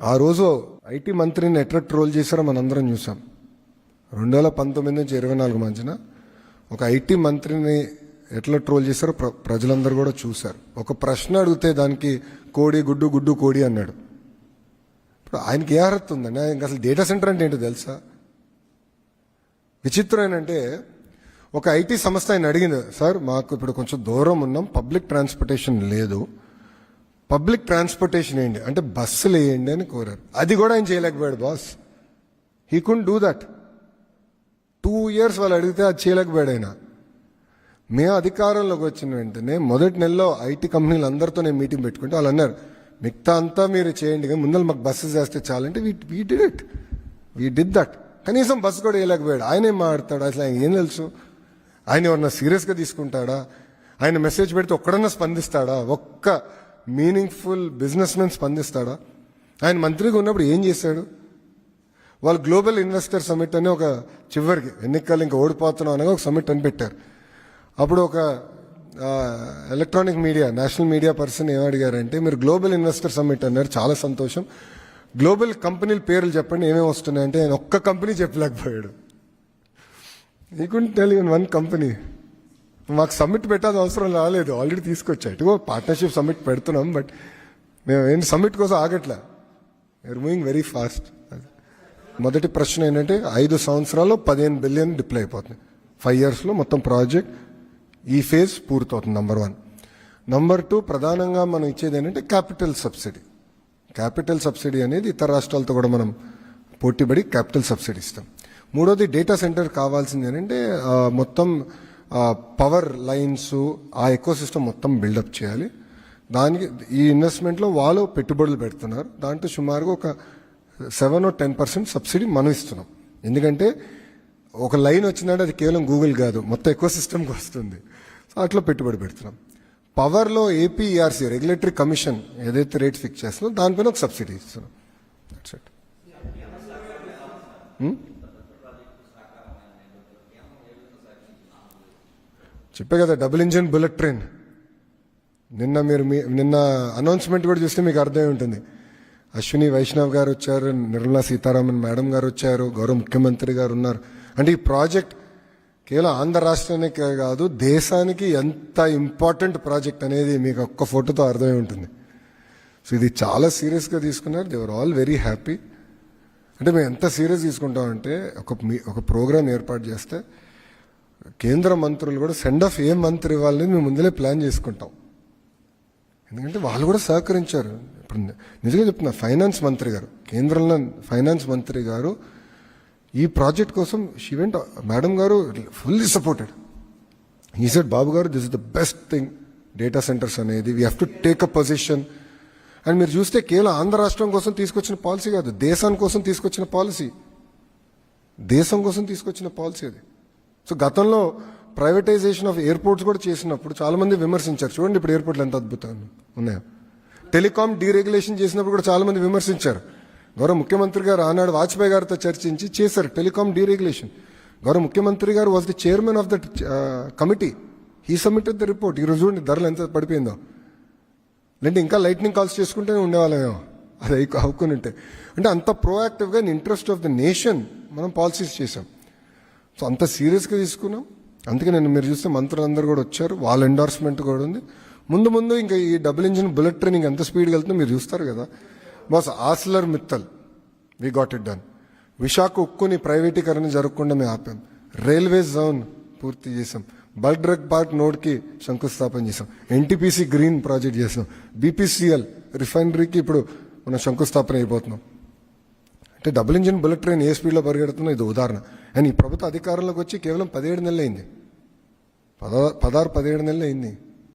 ఆ రోజు ఐటీ మంత్రిని ఎట్లా ట్రోల్ చేశారో మనందరం చూసాం రెండు వేల పంతొమ్మిది నుంచి ఇరవై నాలుగు మధ్యన ఒక ఐటీ మంత్రిని ఎట్లా ట్రోల్ చేశారో ప్ర ప్రజలందరూ కూడా చూశారు. ఒక ప్రశ్న అడిగితే దానికి కోడి గుడ్డు గుడ్డు కోడి అన్నాడు. ఇప్పుడు ఆయనకి ఏ అర్హత ఉందండి? ఆయనకి అసలు డేటా సెంటర్ అంటే ఏంటో తెలుసా? విచిత్రం ఏంటంటే ఒక ఐటీ సంస్థ ఆయన అడిగింది సార్ మాకు ఇప్పుడు కొంచెం దూరం ఉన్నాం పబ్లిక్ ట్రాన్స్పోర్టేషన్ లేదు పబ్లిక్ ట్రాన్స్పోర్టేషన్ వేయండి. అంటే బస్సులు వేయండి అని కోరారు. అది కూడా ఆయన చేయలేకపోయాడు boss he can do that two years వాళ్ళు అడిగితే అది చేయలేకపోయాడు ఆయన. మేము అధికారంలోకి వచ్చిన వెంటనే మొదటి నెలలో ఐటీ కంపెనీలు అందరితో నేను మీటింగ్ పెట్టుకుంటే వాళ్ళు అన్నారు మిగతా అంతా మీరు చేయండి కానీ ముందర మాకు బస్సు చేస్తే చాలంటే we we did it we did that కనీసం బస్సు కూడా వేయలేకపోయాడు. ఆయన ఏం మాట్లాడతాడు. అసలు ఆయన ఏం తెలుసు? ఆయన ఎవరన్నా సీరియస్గా తీసుకుంటాడా? ఆయన మెసేజ్ పెడితే ఒక్కడన్నా స్పందిస్తాడా? ఒక్క మీనింగ్ఫుల్ బిజినెస్ మెన్ స్పందిస్తాడా? ఆయన మంత్రిగా ఉన్నప్పుడు ఏం చేశాడు? వాళ్ళు గ్లోబల్ ఇన్వెస్టర్ సమిట్ అని ఒక చివరికి ఎన్నికలు ఇంకా ఓడిపోతున్నాం అనగా ఒక సమిట్ అని పెట్టారు. అప్పుడు ఒక electronic media national media person ఏమడిగారంటే మీరు గ్లోబల్ ఇన్వెస్టర్ సమిట్ అన్నారు చాలా సంతోషం. గ్లోబల్ కంపెనీల పేర్లు చెప్పండి ఏమేమి వస్తున్నాయంటే ఆయన ఒక్క కంపెనీ చెప్పలేకపోయాడు. ఈ could tell in one company మాకు సమ్మిట్ పెట్టాల్సిన అవసరం రాలేదు. ఆల్రెడీ తీసుకొచ్చా. ఇటుగో పార్ట్నర్షిప్ సమ్మిట్ పెడుతున్నాం బట్ మేము ఏంటి సమ్మిట్ కోసం ఆగట్లే? వీఆర్ మూవింగ్ వెరీ ఫాస్ట్ మొదటి ప్రశ్న ఏంటంటే ఐదు సంవత్సరాల్లో పదిహేను బిలియన్ డిప్లై అయిపోతుంది. ఫైవ్ ఇయర్స్లో మొత్తం ప్రాజెక్ట్ ఈ ఫేజ్ పూర్తవుతుంది నంబర్ వన్ నంబర్ టూ ప్రధానంగా మనం ఇచ్చేది ఏంటంటే క్యాపిటల్ సబ్సిడీ క్యాపిటల్ సబ్సిడీ అనేది ఇతర రాష్ట్రాలతో కూడా మనం పోటీపడి క్యాపిటల్ సబ్సిడీ ఇస్తాం. మూడోది డేటా సెంటర్ కావాల్సింది ఏంటంటే మొత్తం పవర్ లైన్స్ ఆ ఎకోసిస్టమ్ మొత్తం బిల్డప్ చేయాలి. దానికి ఈ ఇన్వెస్ట్మెంట్లో వాళ్ళు పెట్టుబడులు పెడుతున్నారు. దాంట్లో సుమారుగా ఒక సెవెన్ టెన్ పర్సెంట్ సబ్సిడీ మనం ఇస్తున్నాం. ఎందుకంటే ఒక లైన్ వచ్చిందంటే అది కేవలం గూగుల్ కాదు మొత్తం ఎక్కువ సిస్టమ్కి వస్తుంది. సో అట్లా పెట్టుబడి పెడుతున్నాం. పవర్లో ఏపీఆర్సీ రెగ్యులేటరీ కమిషన్ ఏదైతే రేట్ ఫిక్స్ చేస్తుందో దానిపైన ఒక సబ్సిడీ ఇస్తున్నాం. దట్స్ ఇట్ చెప్పే కదా డబుల్ ఇంజిన్ బుల్లెట్ ట్రైన్ నిన్న మీరు మీ నిన్న అనౌన్స్మెంట్ కూడా చూస్తే మీకు అర్థమై ఉంటుంది. అశ్విని వైష్ణవ్ గారు వచ్చారు నిర్మలా సీతారామన్ మేడం గారు వచ్చారు గౌరవ ముఖ్యమంత్రి గారు ఉన్నారు. అంటే ఈ ప్రాజెక్ట్ కేవలం ఆంధ్ర రాష్ట్రానికే కాదు దేశానికి ఎంత ఇంపార్టెంట్ ప్రాజెక్ట్ అనేది మీకు ఒక్క ఫోటోతో అర్థమై ఉంటుంది. సో ఇది చాలా సీరియస్గా తీసుకున్నారు దేవర్ ఆల్ వెరీ హ్యాపీ అంటే మేము ఎంత సీరియస్ తీసుకుంటామంటే ఒక మీ ఒక ప్రోగ్రామ్ ఏర్పాటు చేస్తే కేంద్ర మంత్రులు కూడా సెండ్ ఆఫ్ ఏ మంత్రి ఇవ్వాలని మేము ముందులే ప్లాన్ చేసుకుంటాం. ఎందుకంటే వాళ్ళు కూడా సహకరించారు. ఇప్పుడు నిజంగా చెప్తున్నా ఫైనాన్స్ మంత్రి గారు కేంద్రంలో ఫైనాన్స్ మంత్రి గారు ఈ ప్రాజెక్ట్ కోసం షివెంట్ మేడం గారు ఫుల్లీ సపోర్టెడ్. ఈ సెడ్ బాబు గారు this is the best thing data centres అనేది we have to take a position. And మీరు చూస్తే కేవలం ఆంధ్ర రాష్ట్రం కోసం తీసుకొచ్చిన పాలసీ కాదు దేశాని కోసం తీసుకొచ్చిన పాలసీ. దేశం కోసం తీసుకొచ్చిన పాలసీ అది. సో గతంలో ప్రైవేటైజేషన్ ఆఫ్ ఎయిర్పోర్ట్స్ కూడా చేసినప్పుడు చాలామంది విమర్శించారు. చూడండి ఇప్పుడు ఎయిర్పోర్ట్లు ఎంత అద్భుతంగా ఉన్నాయో. టెలికాం డీరెగ్యులేషన్ చేసినప్పుడు కూడా చాలామంది విమర్శించారు. గౌరవ ముఖ్యమంత్రి గారు ఆనాడు వాజ్పేయి గారితో చర్చించి చేశారు టెలికాం డీరెగ్యులేషన్. గౌరవ ముఖ్యమంత్రి గారు was the chairman of that committee. He submitted the report. ఈరోజు చూడండి ధరలు ఎంత పడిపోయిందో. లేదంటే ఇంకా లైట్నింగ్ కాల్స్ చేసుకుంటూనే ఉండేవాళ్ళమేమో. అది అవుకుని ఉంటే. అంటే అంత ప్రోయాక్టివ్గా in interest of the nation మనం పాలసీస్ చేసాం సో అంత సీరియస్గా తీసుకున్నాం. అందుకే నేను మీరు చూస్తే మంత్రులందరూ కూడా వచ్చారు. వాళ్ళ ఎండార్స్మెంట్ కూడా ఉంది. ముందు ముందు ఇంకా ఈ డబుల్ ఇంజిన్ బుల్లెట్ ట్రైన్ ఇంకా ఎంత స్పీడ్గా వెళ్తుందో మీరు చూస్తారు కదా. Boss Arcelor Mittal we got it done Visakha ఉక్కుని ప్రైవేటీకరణ జరగకుండా మేము ఆపాం. రైల్వే జోన్ పూర్తి చేసాం. బల్క్ డ్రగ్ పార్క్ నోడ్కి శంకుస్థాపన చేసాం. ఎన్టీపీసీ గ్రీన్ ప్రాజెక్ట్ చేసాం. బీపీసీఎల్ రిఫైనరీకి ఇప్పుడు మనం శంకుస్థాపన అయిపోతున్నాం. అంటే డబుల్ ఇంజిన్ బుల్లెట్ ట్రైన్ ఏ స్పీడ్లో పరిగెడుతుందో ఇది ఉదాహరణ. అండ్ ఈ ప్రభుత్వ అధికారంలోకి వచ్చి కేవలం పదిహేడు నెలలు అయింది. పద పదహారు పదిహేడు నెలలు అయింది.